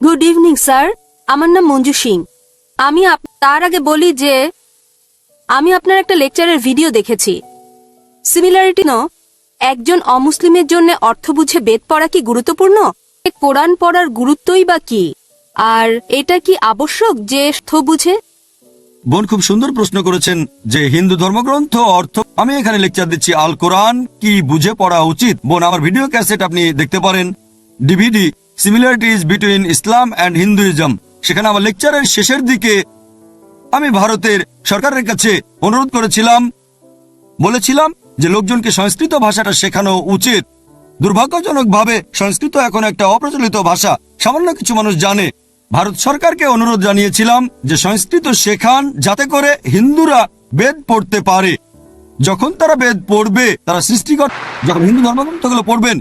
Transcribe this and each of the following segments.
Good evening sir আমার নাম মঞ্জু সিং। আমি তার আগে বলি যে, আমি আপনার একটা লেকচারের ভিডিও দেখেছি। সিমিলারিটি ন একজন অমুসলিমের জন্য অর্থ বুঝে বেদ পড়া কি গুরুত্বপূর্ণ? কোরআন পড়ার গুরুত্বই বা কি? আর এটা কি আবশ্যক যে বুঝে? বোন খুব সুন্দর প্রশ্ন করেছেন যে হিন্দু ধর্মগ্রন্থ অর্থ আমি এখানে লেকচার দিচ্ছি, আল কোরআন কি বুঝে পড়া উচিত? বোন, আমার ভিডিও ক্যাসেট আপনি দেখতে পারেন। DVD similarities between Islam and Hinduism সেখানে আমার লেকচারের শেষের দিকে আমি ভারতের সরকারের কাছে অনুরোধ করেছিলাম। বলেছিলাম যে লোকজনকে সংস্কৃত ভাষাটা শেখানো উচিত। দুর্ভাগ্যজনকভাবে সংস্কৃত এখন একটা অপ্রচলিত ভাষা। সামান্য কিছু মানুষ জানে। ভারত সরকারকে অনুরোধ জানিয়েছিলাম যে সংস্কৃত শেখান যাতে করে হিন্দুরা বেদ পড়তে পারে। যখন তারা বেদ পড়বে, তারা সৃষ্টিকর যখন হিন্দু ধর্মগ্রন্থগুলো পড়বেন,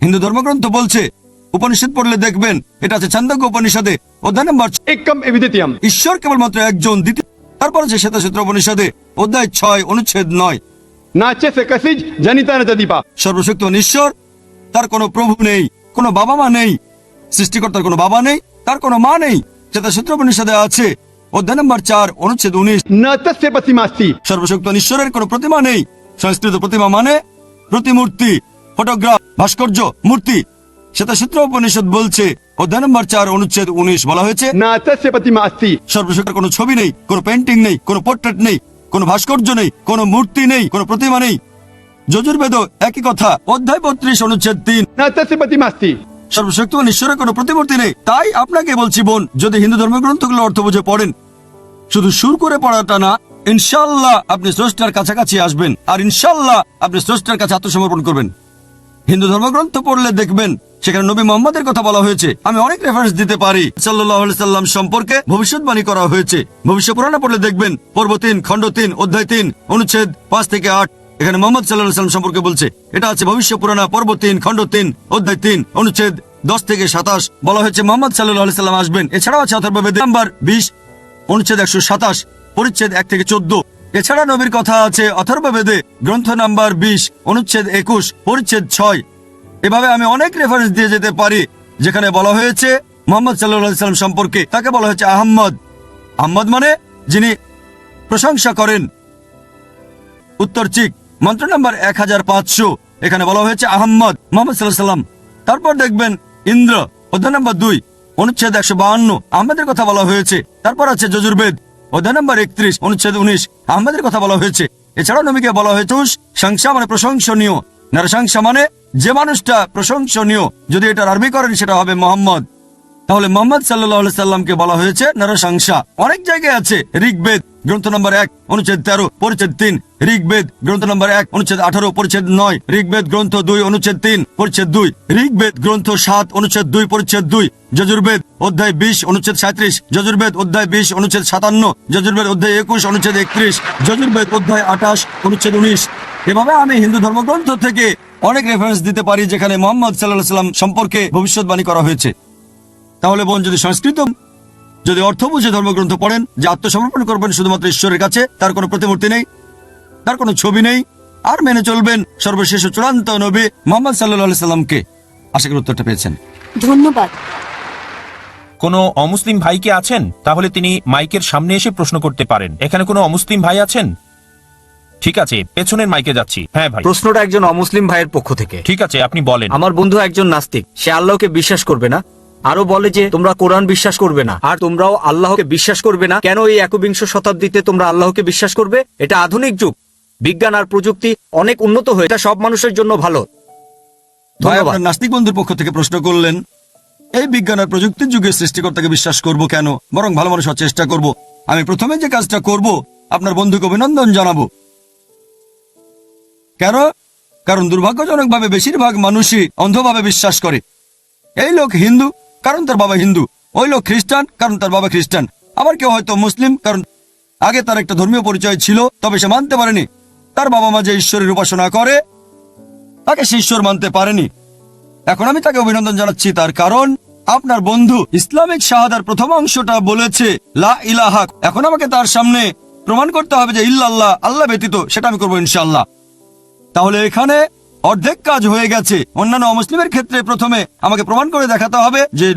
হিন্দু ধর্মগ্রন্থ বলছে উপনিষদ পড়লে দেখবেন এটা আছে ছন্দক উপনিষদে অধ্যায় নম্বর একম এবিদিতিয়াম ঈশ্বর কেবলমাত্র একজন দ্বিতীয় তারপর আছে শ্বেতাসূত্র উপনিষদে অধ্যায় ছয় অনুচ্ছেদ নয়। নাচে সে কাসিজ জানিতা না জাদিপা সর্বশক্ত ঈশ্বর তার কোনো প্রভু নেই কোনো বাবা মা নেই সৃষ্টিকর্তার কোনো বাবা নেই তার কোনো মা নেই। সেটা সূত্র উপনিষদে আছে অধ্যায় নম্বর চার অনুচ্ছেদ উনিশ। প্রতিমাস্তি সর্বশক্ত ঈশ্বরের কোনো প্রতিমা নেই সংস্কৃত প্রতিমা মানে প্রতিমূর্তি ফটোগ্রাফ ভাস্কর্য মূর্তি। সেটা সূত্র উপনিষদ বলছে অধ্যায় নম্বর চার অনুচ্ছেদ উনিশ বলা হয়েছে না সর্বশেষের কোনো ছবি নেই কোনো পেন্টিং নেই পোর্ট্রেট নেই ভাস্কর্য নেই মূর্তি নেই প্রতিমা নেই। যজুর্বেদ একই কথা অধ্যায় অনুচ্ছেদ ঈশ্বরের কোনো প্রতিমূর্তি নেই। তাই আপনাকে বলছি বোন যদি হিন্দু ধর্মগ্রন্থগুলো অর্থ বুঝে পড়েন শুধু সুর করে পড়াটা না ইনশাল্লাহ আপনি স্রষ্টার কাছাকাছি আসবেন আর ইনশাল্লাহ আপনি স্রষ্টার কাছে আত্মসমর্পণ করবেন। হিন্দু ধর্মগ্রন্থ পড়লে দেখবেন সেখানে নবী মোহাম্মদের কথা বলা হয়েছে। আমি অনেক রেফারেন্স দিতে পারি। সাল্লাহ সাল্লাম সম্পর্কে ভবিষ্যৎবাণী করা হয়েছে। ভবিষ্য পুরাণে পড়লে দেখবেন, পর্ব তিন, খণ্ড তিন, অধ্যায় তিন, অনুচ্ছেদ পাঁচ থেকে আট, এখানে মোহাম্মদ সাল্লাহ সাল্লাম সম্পর্কে বলছে, এটা আছে ভবিষ্য পুরাণা পর্ব তিন, খণ্ড তিন, অধ্যায় তিন, অনুচ্ছেদ দশ থেকে সাতাশ। বলা হয়েছে, মোহাম্মদ সাল্লাহ সাল্লাম আসবেন। এছাড়াও আছে অথর্ববেদ নাম্বার বিশ, অনুচ্ছেদ একশো সাতাশ, পরিচ্ছেদ এক থেকে চোদ্দ। এছাড়া নবীর কথা আছে অথর্ববেদে গ্রন্থ নাম্বার বিশ, অনুচ্ছেদ একুশ, পরিচ্ছেদ ছয় এভাবে আমি অনেক রেফারেন্স দিয়ে যেতে পারি, যেখানে বলা হয়েছে মোহাম্মদ সাল্লাম সম্পর্কে। তাকে বলা হয়েছে আহম্মদ। আহম্মদ মানে যিনি প্রশংসা করেন। উত্তর চিক, মন্ত্র নাম্বার এক হাজার পাঁচশো। এখানে বলা হয়েছে আহম্মদ মোহাম্মদ সাল্লাহ সাল্লাম তারপর দেখবেন ইন্দ্র, অধ্যায় নাম্বার দুই, অনুচ্ছেদ একশো বাহান্ন। আহমেদের কথা বলা হয়েছে। তারপর আছে যজুর্বেদ, অধ্যায় নম্বর একত্রিশ, অনুচ্ছেদ উনিশ। আহমেদের কথা বলা হয়েছে। এছাড়াও নবীকে বলা হয়েছে সংসা মানে প্রশংসনীয়। নারসংসা মানে যে মানুষটা প্রশংসনীয়, যদি এটা আরবি করেন, সেটা হবে মোহাম্মদ। তাহলে মোহাম্মদ সাল্লাহ সাল্লামকে বলা হয়েছে নরসংসা অনেক জায়গায় আছে ঋগ্বেদ। গ্রন্থ নম্বর এক, অনুচ্ছেদ তেরো, পরিচ্ছেদ তিন, ঋগ্বেদ, গ্রন্থ নম্বর এক, অনুচ্ছেদ আঠারো, পরিচ্ছেদ নয়, ঋগ্বেদ, গ্রন্থ দুই, অনুচ্ছেদ তিন, পরিচ্ছেদ দুই, ঋগ্বেদ, গ্রন্থ সাত, অনুচ্ছেদ দুই, পরিচ্ছেদ দুই, যজুর্বেদ অধ্যায় বিশ, অনুচ্ছেদ সাঁত্রিশ, যজুর্বেদ অধ্যায় বিশ, অনুচ্ছেদ সাতান্ন, যজুর্বেদ অধ্যায় একুশ, অনুচ্ছেদ একত্রিশ, যজুর্বেদ অধ্যায় আঠাশ, অনুচ্ছেদ উনিশ। এভাবে আমি হিন্দু ধর্মগ্রন্থ থেকে অনেক রেফারেন্স দিতে পারি যেখানে মোহাম্মদ সাল্লাহ সাল্লাম সম্পর্কে ভবিষ্যৎবাণী করা হয়েছে। তাহলে বোন, যদি সংস্কৃত যদি অর্থ বুঝে ধর্মগ্রন্থ পড়েন যে আত্মসমর্পণ করবেন শুধুমাত্র ঈশ্বরের কাছে তার কোনো প্রতিমূর্তি নেই তার কোনো ছবি নেই আর মেনে চলবেন সর্বশেষ চূড়ান্ত নবী মোহাম্মদ সাল্লাহ সাল্লামকে। আশা করি উত্তরটা পেয়েছেন। ধন্যবাদ। কোনো অমুসলিম ভাই কি আছেন? তাহলে তিনি মাইকের সামনে এসে প্রশ্ন করতে পারেন। এখানে কোনো অমুসলিম ভাই আছেন? ঠিক আছে পেছনের মাইকে যাচ্ছি। হ্যাঁ ভাই। প্রশ্নটা একজন অমুসলিম ভাইয়ের পক্ষ থেকে। ঠিক আছে আপনি বলেন। আমার বন্ধু একজন নাস্তিক সে আল্লাহকে বিশ্বাস করবে না আরও বলে যে তোমরা কোরআন বিশ্বাস করবে না। আর তোমরাও আল্লাহকে বিশ্বাস করবে না। কেন এই একবিংশ শতাব্দীতে তোমরা আল্লাহকে বিশ্বাস করবে? এটা আধুনিক যুগ। বিজ্ঞান আর প্রযুক্তি অনেক উন্নত হয়ে এটা সব মানুষের জন্য ভালো। ধন্যবাদ। নাস্তিক বন্ধুর পক্ষ থেকে প্রশ্ন করলেন এই বিজ্ঞান আর প্রযুক্তির যুগে সৃষ্টিকর্তাকে বিশ্বাস করব কেন? বরং ভালো মানুষ চেষ্টা করব। আমি প্রথমে যে কাজটা করব আপনার বন্ধুকে অভিনন্দন জানাব। কেন? কারণ দুর্ভাগ্যজনকভাবে বেশিরভাগ মানুষই অন্ধভাবে বিশ্বাস করে। এই লোক হিন্দু কারণ তার বাবা হিন্দু। ওই লোক খ্রিস্টান, কারণ তার বাবা খ্রিস্টান। আবার কেউ হয়তো মুসলিম, কারণ আগে তার একটা ধর্মীয় পরিচয় ছিল, তবে সে মানতে পারেনি। তার বাবা মা যে ঈশ্বরের উপাসনা করে, তাকে সে ঈশ্বর মানতে পারেনি। এখন আমি তাকে অভিনন্দন জানাচ্ছি, তার কারণ আপনার বন্ধু ইসলামিক শাহাদার প্রথম অংশটা বলেছে, লা ইলাহা। এখন আমাকে তার সামনে প্রমাণ করতে হবে যে ইল্লাল্লাহ, আল্লাহ ব্যতীত সেটা আমি করব ইনশাল্লাহ তাহলে এখানে অর্ধেক কাজ হয়ে গেছে। অন্যান্য অমুসলিমের ক্ষেত্রে প্রথমে আমাকে প্রমাণ করে দেখাতে হবে যে